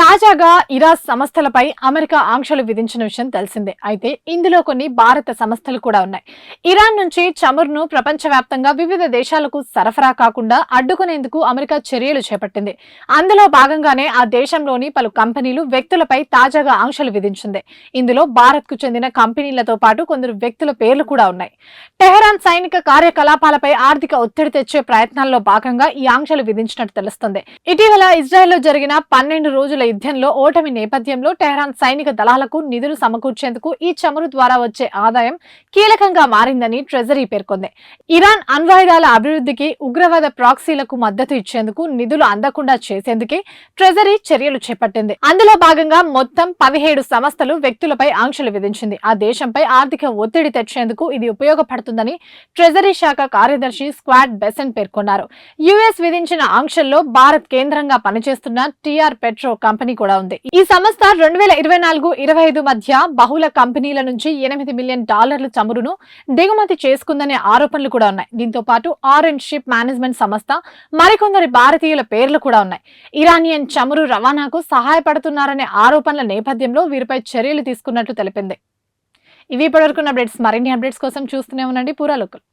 తాజాగా ఇరాన్ సంస్థలపై అమెరికా ఆంక్షలు విధించిన విషయం తెలిసిందే. అయితే ఇందులో కొన్ని భారత సంస్థలు కూడా ఉన్నాయి. ఇరాన్ నుంచి చమురును ప్రపంచవ్యాప్తంగా వివిధ దేశాలకు సరఫరా కాకుండా అడ్డుకునేందుకు అమెరికా చర్యలు చేపట్టింది. అందులో భాగంగానే ఆ దేశంలోని పలు కంపెనీలు వ్యక్తులపై తాజాగా ఆంక్షలు విధించింది. ఇందులో భారత్కు చెందిన కంపెనీలతో పాటు కొందరు వ్యక్తుల పేర్లు కూడా ఉన్నాయి. టెహరాన్ సైనిక కార్యకలాపాలపై ఆర్థిక ఒత్తిడి తెచ్చే ప్రయత్నాల్లో భాగంగా ఈ ఆంక్షలు విధించినట్టు తెలుస్తుంది. ఇటీవల ఇజ్రాయెల్లో జరిగిన పన్నెండు రోజుల యుద్ధంలో ఓటమి నేపథ్యంలో టెహరాన్ సైనిక దళాలకు నిధులు సమకూర్చేందుకు ఈ చమురు ద్వారా వచ్చే ఆదాయం కీలకంగా మారిందని ట్రెజరీ పేర్కొంది. ఇరాన్ అణ్వాయుధాల అభివృద్ధికి ఉగ్రవాద ప్రాక్సీలకు మద్దతు ఇచ్చేందుకు నిధులు అందకుండా చేసేందుకే ట్రెజరీ చర్యలు చేపట్టింది. అందులో భాగంగా మొత్తం పదిహేడు సంస్థలు వ్యక్తులపై ఆంక్షలు విధించింది. ఆ దేశంపై ఆర్థిక ఒత్తిడి తెచ్చేందుకు ఇది ఉపయోగపడుతుందని ట్రెజరీ శాఖ కార్యదర్శి స్క్వాడ్ బెసెన్ పేర్కొన్నారు. యుఎస్ విధించిన ఆంక్షల్లో భారత్ కేంద్రంగా పనిచేస్తున్న టిఆర్ పెట్రో కంపెనీ కంపెనీ కూడా ఉంది. ఈ సంస్థ రెండు వేల ఇరవై నాలుగు ఇరవై ఐదు మధ్య బహుళ కంపెనీల నుంచి ఎనిమిది మిలియన్ డాలర్ల చమురును దిగుమతి చేసుకుందనే ఆరోపణలు కూడా ఉన్నాయి. దీంతో పాటు ఆరెంజ్ షిప్ మేనేజ్మెంట్ సంస్థ మరికొందరి భారతీయుల పేర్లు కూడా ఉన్నాయి. ఇరానియన్ చమురు రవాణాకు సహాయపడుతున్నారనే ఆరోపణల నేపథ్యంలో వీరిపై చర్యలు తీసుకున్నట్లు తెలిపింది. ఇవి ఇప్పటివరకు అప్డేట్స్. మరిన్ని అప్డేట్స్ కోసం చూస్తూనే ఉండండి. పూరా లోకల్.